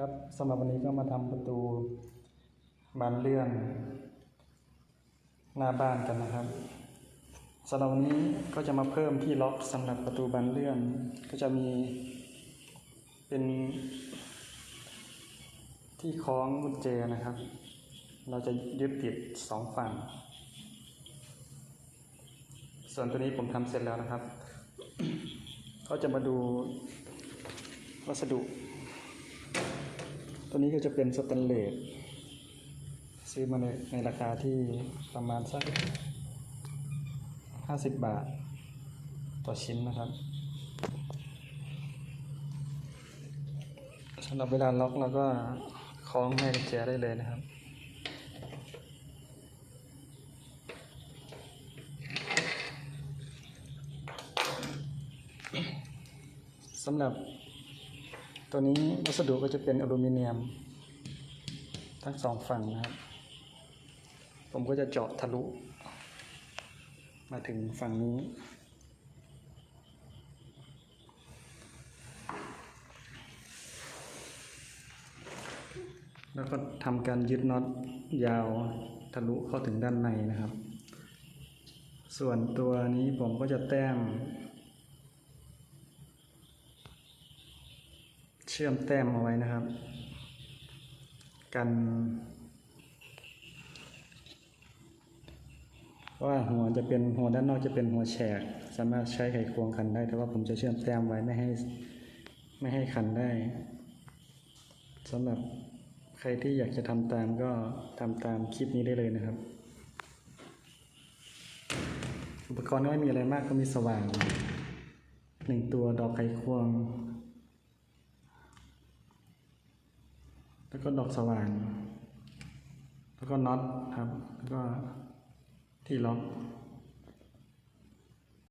ครับสำหรับวันนี้ก็มาทำประตูบานเลื่อนหน้าบ้านกันนะครับสำหรับวันนี้ก็จะมาเพิ่มที่ล็อกสำหรับประตูบานเลื่อน ก็จะมีเป็น ที่คล้องกุญแจนะครับ เราจะยึดติดสองฝั่ง ส่วนตัวนี้ผมทำเสร็จแล้วนะครับ ก็จะมาดูวัสดุ ตัวนี้ก็จะเป็นสแตนเลสซื้อมาในในราคาที่ประมาณสักห้าสิบบาท ต่อชิ้นนะครับสำหรับเวลาล็อกเราก็คล้องแม่กุญแจได้เลยนะครับสำหรับ ตัวนี้วัสดุก็จะเป็นอลูมิเนียม ทั้งสองฝั่งนะครับ ผมก็จะเจาะทะลุ มาถึงฝั่งนี้แล้วก็ทำการยึดน็อตยาวทะลุเข้าถึงด้านในนะครับ ส่วนตัวนี้ผมก็จะแต้ม เชื่อมแต้มเอาไว้นะครับ กันว่าหัวจะเป็นหัวด้านนอกจะเป็นหัวแฉก สามารถใช้ไขควงขันได้ แต่ว่าผมจะเชื่อมแต้มไว้ไม่ให้ไม่ให้ขันได้สำหรับใครที่อยากจะทำตามก็ทำตามคลิปนี้ได้เลยนะครับ อุปกรณ์ก็ไม่มีอะไรมากก็มีสว่างหนึ่งตัวดอกไขควง แล้วก็ดอกสว่าน แล้วก็น็อตครับ แล้วก็ที่ล็อก